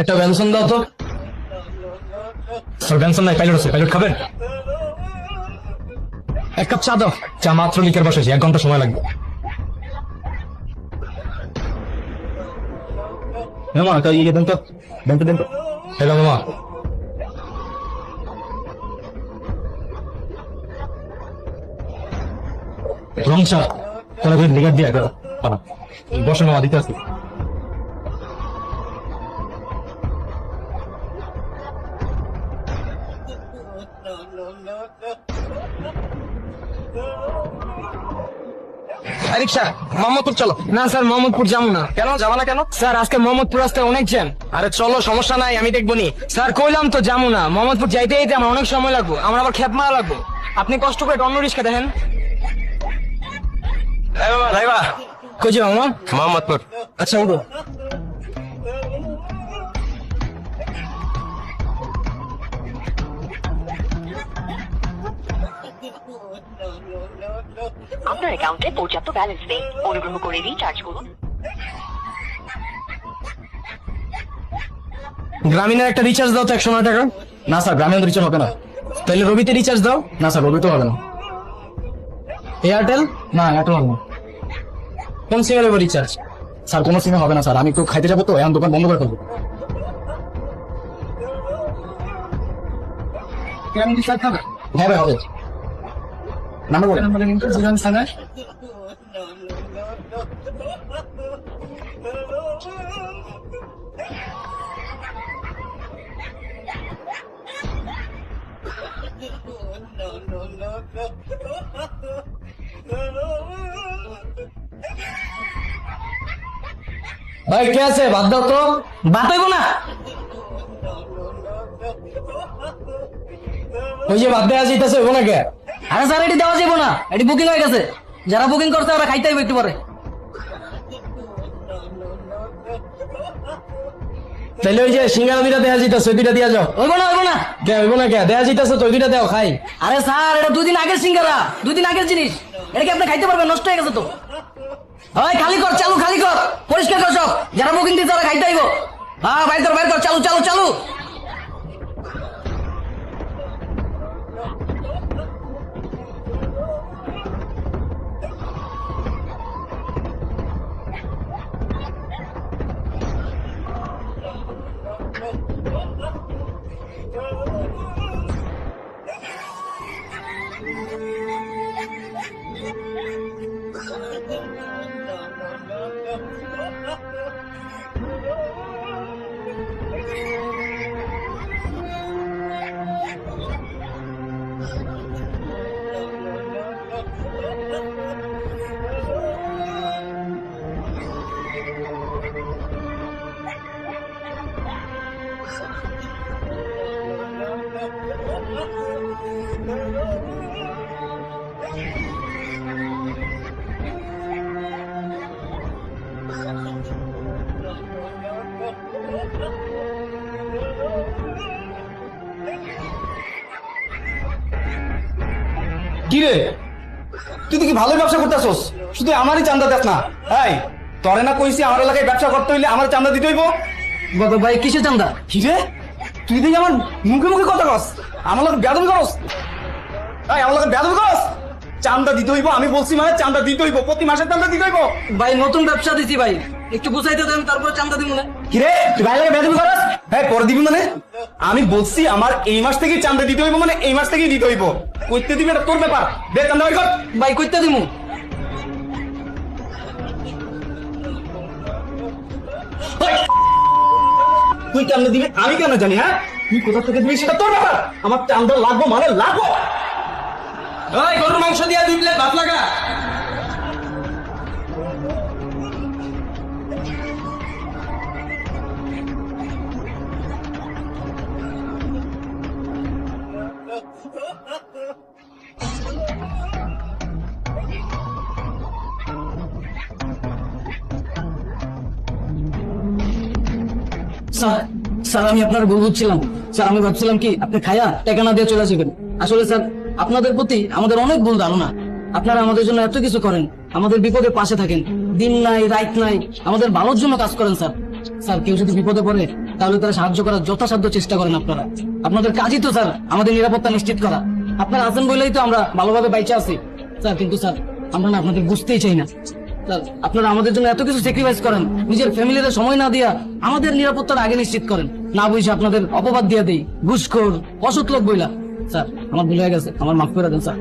একটা ব্যঞ্জন দাও তো। ব্যঞ্জন নাই পাইলট আছে পাইলট খাবেন? এক কাপ চা দাও। চা মাত্র লিটার বসেছি এক ঘণ্টা সময় লাগবে। ইয়ে হ্যালো মামা রং চা, তাহলে লিগার দিয়ে বসে মামা দিতে আসি। রিক্সা মোহাম্মদপুর চলো। না স্যার মোহাম্মদপুর যাব না। কেন যাবা না কেন? স্যার আজকে মোহাম্মদপুর রাস্তায় অনেক জ্যাম। আরে চলো সমস্যা নাই আমি দেখব নি স্যার কইলাম তো যাব না। মোহাম্মদপুর যাইতে যাইতে আমার অনেক সময় লাগবে। আমার আবার খেপ মারা লাগবে। আপনি কষ্ট করে অন্য রিক্সা দেখেন। কই যাব মোহাম্মদপুর। আচ্ছা উঠো। আপনার অ্যাকাউন্টে পর্যাপ্ত ব্যালেন্স নেই। অনুগ্রহ করে রিচার্জ করুন। গ্রামীণের একটা রিচার্জ দাও তো একশো নয় টাকা। না স্যার গ্রামীণ রিচার্জ হবে না। তাহলে রবিতে রিচার্জ দাও। না স্যার রবি তো হবে না। এয়ারটেল না এটা হবে না। কোন সিমের উপর রিচার্জ স্যার কোনো সিমে হবে না স্যার। আমি একটু খাইতে যাব তো এখন দোকান বন্ধ করে ফেলব। কেমন রিচার্জ হবে। নাম্বার ভাই কে আছে? বাদ দাও তো। বাদ হইব না। ওই যে বাদ দেওয়া যাইতেছে ওনাকে আরে স্যার এটি দেওয়া যাব না। এটি বুকিং হয়ে গেছে। যারা বুকিং করছে ওরা খাইতে হইবে একটু পরে। তাহলে ওই যে সিঙ্গারা দুইটা দেওয়া যাইতেছে ওই দুইটা দিয়া যাও। হইব না হইব না। কে হইব না কে? দেওয়া যাইতেছে তো ওই দুইটা দেও খাই। আরে স্যার এটা দুদিন আগের সিঙ্গারা। দুদিন আগের জিনিস। এটা কি আপনি খাইতে পারবেন? নষ্ট হয়ে গেছে তো। ওই খালি কর চালু খালি কর। পরিষ্কার কর সব। যারা বুকিং দিচ্ছে ওরা খাইতে হইব। হ্যাঁ বাইর কর বাইর কর। চালু চালু চালু। কি রে তুই তো কি ভালোই ব্যবসা করতেছস? শুধু আমারই চান্দা দেখ না। এই তরে না কইছি আমার এলাকায় ব্যবসা করতে হইলে আমার চান্দা দিতে হইব। বাবা ভাই কিসের চান্দা? কি রে তুই দেখি আমার মুখে মুখে কথা কস। আমার লোক বেদম করস? এই আমার লোক বেদম করস? চান্দা দিতে হইব আমি বলছি মানে চান্দা দিতে হইব প্রতি মাসে চান্দা দিতে হইব। ভাই নতুন ব্যবসা দিছি ভাই। একটু বুঝাইতে দেন তারপরে চান্দা দিব না। কি রে তুই ভাই লাগে বেদম করস? হ্যাঁ পরে দিবি মানে? আমি বলছি আমার এই মাস থেকেই চান্দা দিতে হইব মানে এই মাস থেকেই দিতে হইব। কইতে দিবি এটা তোর ব্যাপার। দে চান্দা বের কর। ভাই কইতে দিমু। তুই কেন দিবি আমি কেন জানি হ্যাঁ? তুই কোথা থেকে দিবি সেটা তোর ব্যাপার। আমার চান্দা লাগবো মানে লাগবো। গরুর মাংস দিয়া দুই প্লেট ভাত লাগা। স্যার স্যার, আমি আপনার ভুল বুঝছিলাম। স্যার, আমি ভাবছিলাম কি, আপনি খায়া টাকা না দিয়ে চলে আসবেন। আসলে স্যার আপনাদের প্রতি আমাদের অনেক ভুল ধারণা। আপনারা আমাদের জন্য এত কিছু করেন, আমাদের বিপদে পাশে থাকেন। দিন নাই, রাত নাই, আমাদের ভালোর জন্য কাজ করেন স্যার। স্যার, কেউ যদি বিপদে পড়ে, তাহলে তারা সাহায্য করার যথাসাধ্য চেষ্টা করেন আপনারা। আপনাদের কাজই তো স্যার, আমাদের নিরাপত্তা নিশ্চিত করা। আপনারা আছেন বলেই তো আমরা ভালোভাবে বাইচে আছি। স্যার, কিন্তু স্যার, আমরা না আপনাদের বুঝতেই চাই না। স্যার, আপনারা আমাদের জন্য এত কিছু স্যাক্রিফাইস করেন, নিজের ফ্যামিলিতে সময় না দিয়া আমাদের নিরাপত্তার আগে নিশ্চিত করেন। না বুঝে আপনাদের অপবাদ দিয়ে দেই। ঘুষখোর অসৎ লোক বইলা। স্যার আমার ভুল হয়ে গেছে। আমার মাফ করে দেন স্যার।